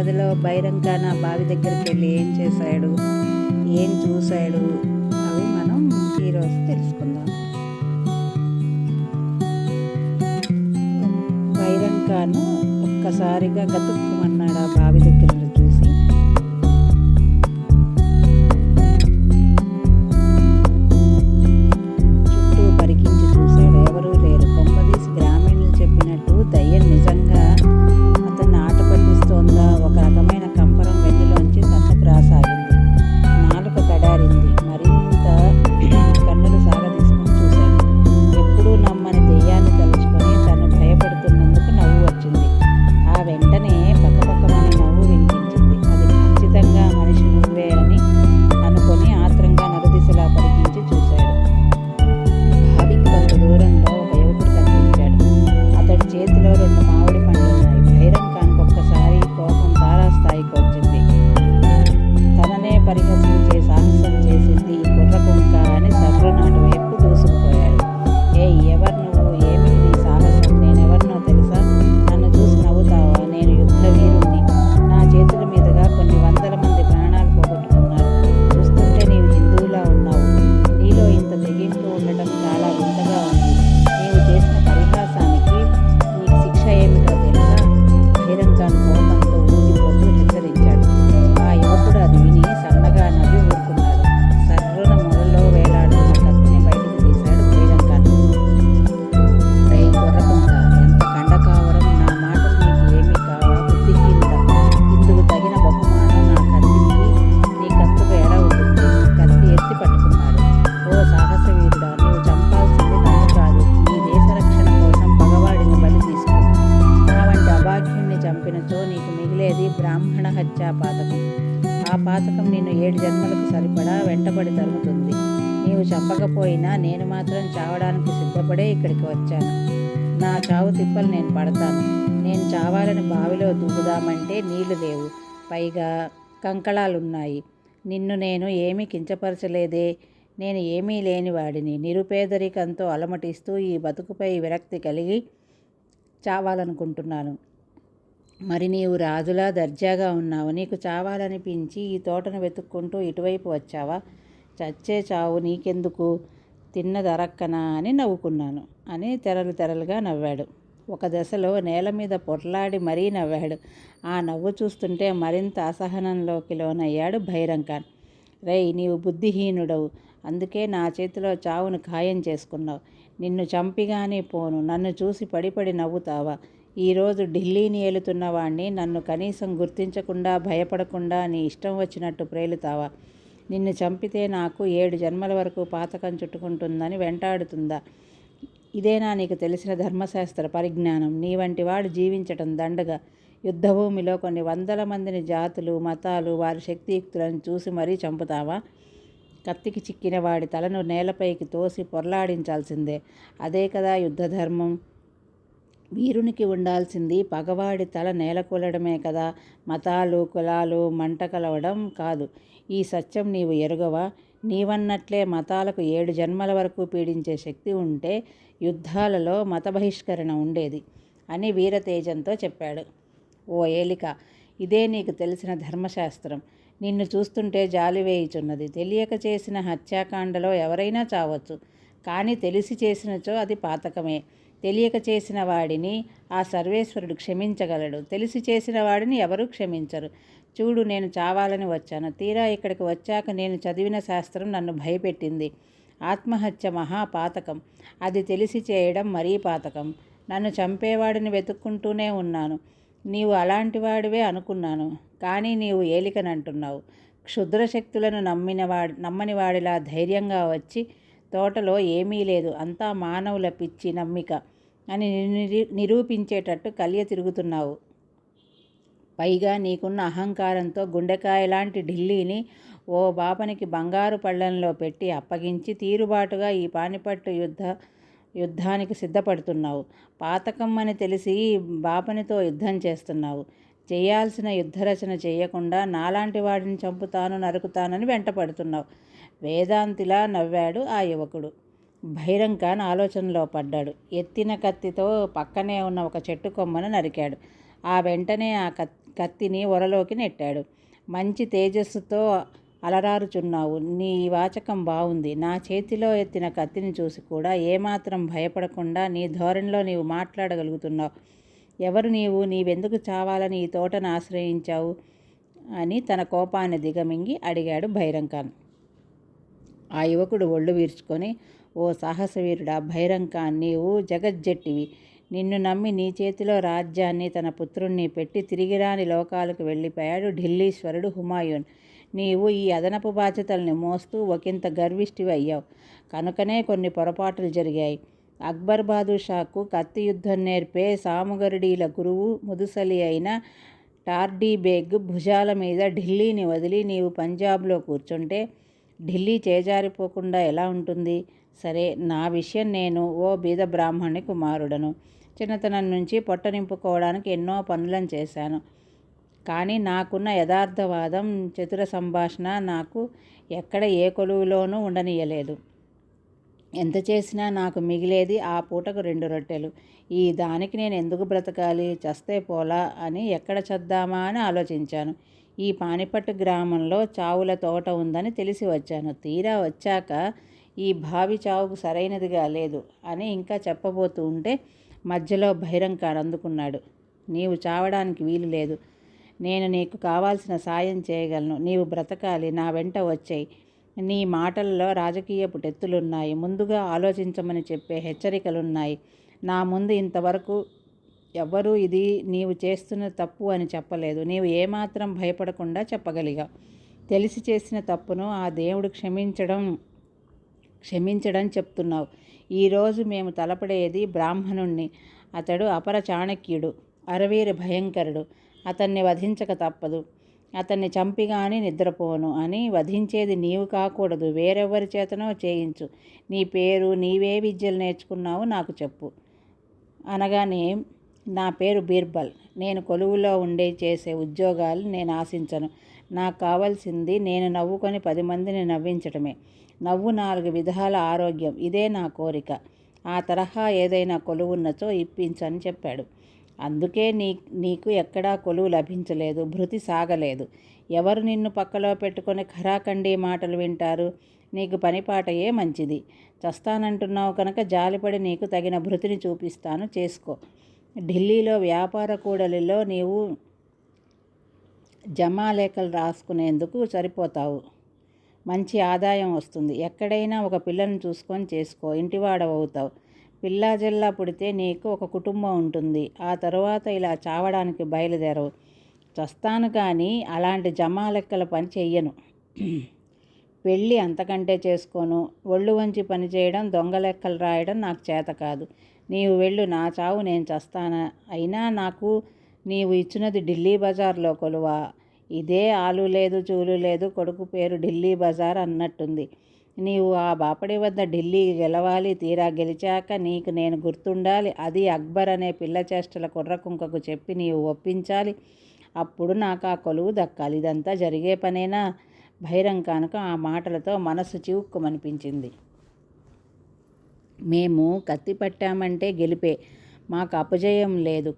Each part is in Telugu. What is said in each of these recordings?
కథలో బైరంకాన బావి దగ్గరికి వెళ్ళి ఏం చేశాడు? ఏం చూశాడు? అవి మనం ఈరోజు తెలుసుకుందాం. బైరంకాను ఒక్కసారిగా గతుక్కుమన్నాడు ఆ బావి దగ్గర done. నీవు చెప్పకపోయినా నేను మాత్రం చావడానికి సిద్ధపడే ఇక్కడికి వచ్చాను. నా చావు తిప్పలు నేను పడతాను. నేను చావాలని బావిలో దూకుదామంటే నీళ్ళు లేవు. పైగా కంకళాలున్నాయి. నిన్ను నేను ఏమీ కించపరచలేదే. నేను ఏమీ లేని వాడిని. నిరుపేదరికంతో అలమటిస్తూ ఈ బతుకుపై విరక్తి కలిగి చావాలనుకుంటున్నాను. మరి నీవు రాజులా దర్జాగా ఉన్నావు. నీకు చావాలనిపించి ఈ తోటను వెతుక్కుంటూ ఇటువైపు వచ్చావా? చచ్చే చావు నీకెందుకు? తిన్నదరక్కనా అని నవ్వుకున్నాను. అని తెరలు తెరలుగా నవ్వాడు. ఒక దశలో నేల మీద పొట్లాడి మరీ నవ్వాడు. ఆ నవ్వు చూస్తుంటే మరింత అసహనంలోకి లోనయ్యాడు భైరంఖాన్ రేయ్ నీవు బుద్ధిహీనుడవు. అందుకే నా చేతిలో చావును ఖాయం చేసుకున్నావు. నిన్ను చంపిగానే పోను. నన్ను చూసి పడిపడి నవ్వుతావా? ఈరోజు ఢిల్లీని ఏలుతున్న వాణ్ణి నన్ను కనీసం గుర్తించకుండా భయపడకుండా నీ ఇష్టం వచ్చినట్టు ప్రేలుతావా? నిన్ను చంపితే నాకు ఏడు జన్మల వరకు పాతకం చుట్టుకుంటుందని వెంటాడుతుందా? ఇదేనా నీకు తెలిసిన ధర్మశాస్త్ర పరిజ్ఞానం? నీ వంటి వాడు జీవించటం దండగా. యుద్ధభూమిలో కొన్ని వందల మందిని జాతులు మతాలు వారి శక్తియుక్తులను చూసి మరీ చంపుతావా? కత్తికి చిక్కిన వాడి తలను నేలపైకి తోసి పొర్లాడించాల్సిందే. అదే కదా యుద్ధధర్మం వీరునికి ఉండాల్సింది పగవాడి తల నేలకూలడమే కదా. మతాలు కులాలు మంట కలవడం కాదు. ఈ సత్యం నీవు ఎరుగవా? నీవన్నట్లే మతాలకు ఏడు జన్మల వరకు పీడించే శక్తి ఉంటే యుద్ధాలలో మత బహిష్కరణ ఉండేది అని వీరతేజంతో చెప్పాడు. ఓ ఏలిక ఇదే నీకు తెలిసిన ధర్మశాస్త్రం. నిన్ను చూస్తుంటే జాలి వేయుచున్నది. తెలియక చేసిన హత్యాకాండలో ఎవరైనా చావచ్చు. కానీ తెలిసి చేసినచో అది పాతకమే. తెలియక చేసిన వాడిని ఆ సర్వేశ్వరుడు క్షమించగలడు. తెలిసి చేసిన వాడిని ఎవరూ క్షమించరు. చూడు నేను చావాలని వచ్చాను. తీరా ఇక్కడికి వచ్చాక నేను చదివిన శాస్త్రం నన్ను భయపెట్టింది. ఆత్మహత్య మహాపాతకం అది తెలిసి చేయడం మరీ పాతకం. నన్ను చంపేవాడిని వెతుక్కుంటూనే ఉన్నాను. నీవు అలాంటి వాడివే అనుకున్నాను. కానీ నీవు ఏలికనంటున్నావు. క్షుద్ర శక్తులను నమ్మిన వాడి నమ్మని వాడిలా ధైర్యంగా వచ్చి తోటలో ఏమీ లేదు. అంతా మానవుల పిచ్చి నమ్మిక అని నిరూపించేటట్టు కలియ తిరుగుతున్నావు. పైగా నీకున్న అహంకారంతో గుండెకాయ లాంటి ఢిల్లీని ఓ బాపనికి బంగారు పళ్ళెంలో పెట్టి అప్పగించి తీరుబాటుగా ఈ పానిపట్టు యుద్ధ యుద్ధానికి సిద్ధపడుతున్నావు. పాతకం అని తెలిసి బాపనితో యుద్ధం చేస్తున్నావు. చేయాల్సిన యుద్ధరచన చేయకుండా నాలాంటి వాడిని చంపుతాను నరుకుతానని వెంటపడుతున్నావు. వేదాంతిలా నవ్వాడు ఆ యువకుడు. భైరంకాన్ ఆలోచనలో పడ్డాడు. ఎత్తిన కత్తితో పక్కనే ఉన్న ఒక చెట్టు కొమ్మను నరికాడు. ఆ వెంటనే ఆ కత్తిని ఒరలోకి నెట్టాడు. మంచి తేజస్సుతో అలరారుచున్నావు. నీ వాచకం బాగుంది నా చేతిలో ఎత్తిన కత్తిని చూసి కూడా ఏమాత్రం భయపడకుండా నీ ధోరణిలో నీవు మాట్లాడగలుగుతున్నావు. ఎవరు నీవు? నీవెందుకు చావాలని ఈ తోటను ఆశ్రయించావు? అని తన కోపాన్ని దిగమింగి అడిగాడు భైరంకాన్. ఆ యువకుడు ఒళ్ళు వీర్చుకొని ఓ సాహసవీరుడా భైరంకాన్ నీవు జగజ్జట్టివి. నిన్ను నమ్మి నీ చేతిలో రాజ్యాన్ని తన పుత్రుణ్ణి పెట్టి తిరిగిరాని లోకాలకు వెళ్ళిపోయాడు ఢిల్లీశ్వరుడు హుమాయూన్. నీవు ఈ అదనపు బాధ్యతల్ని మోస్తూ ఒకంత గర్విష్టివి అయ్యావు కనుకనే కొన్ని పొరపాట్లు జరిగాయి. అక్బర్ బాదుషాకు కత్తి యుద్ధం నేర్పే సాముగరుడీల గురువు ముదుసలి అయిన టార్డీ బేగ్ భుజాల మీద ఢిల్లీని వదిలి నీవు పంజాబ్లో కూర్చుంటే ఢిల్లీ చేజారిపోకుండా ఎలా ఉంటుంది? సరే నా విషయం నేను ఓ బీద బ్రాహ్మణి కుమారుడను. చిన్నతనం నుంచి పొట్ట నింపుకోవడానికి ఎన్నో పనులను చేశాను. కానీ నాకున్న యథార్థవాదం చతుర సంభాషణ నాకు ఎక్కడ ఏ కొలువులోనూ ఉండనీయలేదు. ఎంత చేసినా నాకు మిగిలేది ఆ పూటకు రెండు రొట్టెలు. ఈ దానికి నేను ఎందుకు బ్రతకాలి? చస్తే పోలా అని ఎక్కడ చద్దామా అని ఆలోచించాను. ఈ పానిపట్టు గ్రామంలో చావుల తోట ఉందని తెలిసి వచ్చాను. తీరా వచ్చాక ఈ బావి చావుకు సరైనదిగా లేదు అని ఇంకా చెప్పబోతూ ఉంటే మధ్యలో బహిరంకాడు అందుకున్నాడు. నీవు చావడానికి వీలు లేదు. నేను నీకు కావాల్సిన సాయం చేయగలను. నీవు బ్రతకాలి. నా వెంట వచ్చాయి. నీ మాటల్లో రాజకీయపు టెత్తులున్నాయి ముందుగా ఆలోచించమని చెప్పే హెచ్చరికలున్నాయి. నా ముందు ఇంతవరకు ఎవ్వరూ ఇది నీవు చేస్తున్న తప్పు అని చెప్పలేదు. నీవు ఏమాత్రం భయపడకుండా చెప్పగలిగా. తెలిసి చేసిన తప్పును ఆ దేవుడు క్షమించడం క్షమించడం చెప్తున్నావు. ఈరోజు మేము తలపడేది బ్రాహ్మణుణ్ణి. అతడు అపర చాణక్యుడు అరవీర భయంకరుడు. అతన్ని వధించక తప్పదు. అతన్ని చంపిగాని నిద్రపోను అని వధించేది నీవు కాకూడదు. వేరెవరి చేతనో చేయించు. నీ పేరు నీవే విద్యలు నేర్చుకున్నావు నాకు చెప్పు. అనగానే నా పేరు బీర్బల్. నేను కొలువులో ఉండే చేసే ఉద్యోగాలు నేను ఆశించను. నాకు కావాల్సింది నేను నవ్వుకొని పది మందిని నవ్వించడమే నవ్వు నాలుగు విధాల ఆరోగ్యం. ఇదే నా కోరిక. ఆ తరహా ఏదైనా కొలువున్నచో ఇప్పించని చెప్పాడు. అందుకే నీ నీకు ఎక్కడా కొలువు లభించలేదు భృతి సాగలేదు. ఎవరు నిన్ను పక్కలో పెట్టుకొని ఖరాఖండీ మాటలు వింటారు? నీకు పనిపాటయే మంచిది. చస్తానంటున్నావు కనుక జాలిపడి నీకు తగిన భృతిని చూపిస్తాను చేసుకో. ఢిల్లీలో వ్యాపార కూడలిలో నీవు జమాలేఖలు రాసుకునేందుకు సరిపోతావు. మంచి ఆదాయం వస్తుంది. ఎక్కడైనా ఒక పిల్లను చూసుకొని చేసుకో. ఇంటివాడవవుతావు. పిల్లాజిల్లా పుడితే నీకు ఒక కుటుంబం ఉంటుంది. ఆ తరువాత ఇలా చావడానికి బయలుదేరవు. చస్తాను కానీ అలాంటి జమాలెక్కల పని చెయ్యను. పెళ్ళి అంతకంటే చేసుకోను. ఒళ్ళు వంచి పని చేయడం దొంగ లెక్కలు రాయడం నాకు చేత కాదు. నీవు వెళ్ళు నా చావు నేను చస్తానా? అయినా నాకు నీవు ఇచ్చినది ఢిల్లీ బజార్లో కొలువా? ఇదే ఆలు లేదు చూలు లేదు కొడుకు పేరు ఢిల్లీ బజార్ అన్నట్టుంది. నీవు ఆ బాపడి వద్ద ఢిల్లీ గెలవాలి తీరా గెలిచాక నీకు నేను గుర్తుండాలి. అది అక్బర్ అనే పిల్ల చేష్టల కుర్ర కుంకకు చెప్పి నీవు ఒప్పించాలి. అప్పుడు నాకు ఆ కొలువు దక్కాలి. ఇదంతా జరిగే పనేనా? బహిరంగానక ఆ మాటలతో మనసు చివుక్కుమనిపించింది. మేము కత్తి పట్టామంటే గెలిపే. మాకు అపజయం లేదు.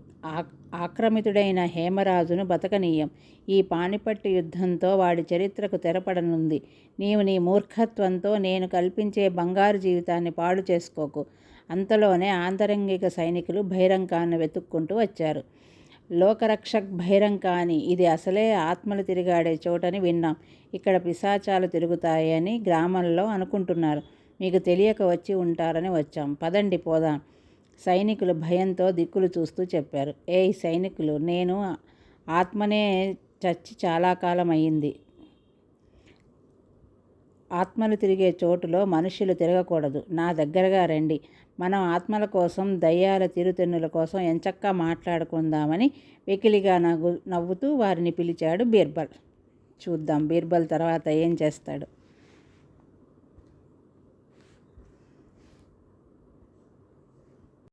ఆక్రమితుడైన హేమరాజును బతకనీయం. ఈ పానిపట్టు యుద్ధంతో వాడి చరిత్రకు తెరపడనుంది. నీవు నీ మూర్ఖత్వంతో నేను కల్పించే బంగారు జీవితాన్ని పాడు చేసుకోకు. అంతలోనే ఆంతరంగిక సైనికులు భైరంకాన్ని వెతుక్కుంటూ వచ్చారు. లోకరక్షక్ భైరంకాని ఇది అసలే ఆత్మలు తిరిగాడే చోటని విన్నాం. ఇక్కడ పిశాచాలు తిరుగుతాయని గ్రామంలో అనుకుంటున్నారు. మీకు తెలియక వచ్చి ఉంటారని వచ్చాం. పదండి పోదాం. సైనికులు భయంతో దిక్కులు చూస్తూ చెప్పారు. ఏ సైనికులు నేను ఆత్మనే చచ్చి చాలా కాలం అయ్యింది. ఆత్మలు తిరిగే చోటులో మనుషులు తిరగకూడదు. నా దగ్గరగా రండి. మనం ఆత్మల కోసం దయ్యాల తిరుతెన్నుల కోసం ఎంచక్కా మాట్లాడుకుందామని వెకిలిగా నవ్వు నవ్వుతూ వారిని పిలిచాడు బీర్బల్. చూద్దాం బీర్బల్ తర్వాత ఏం చేస్తాడు?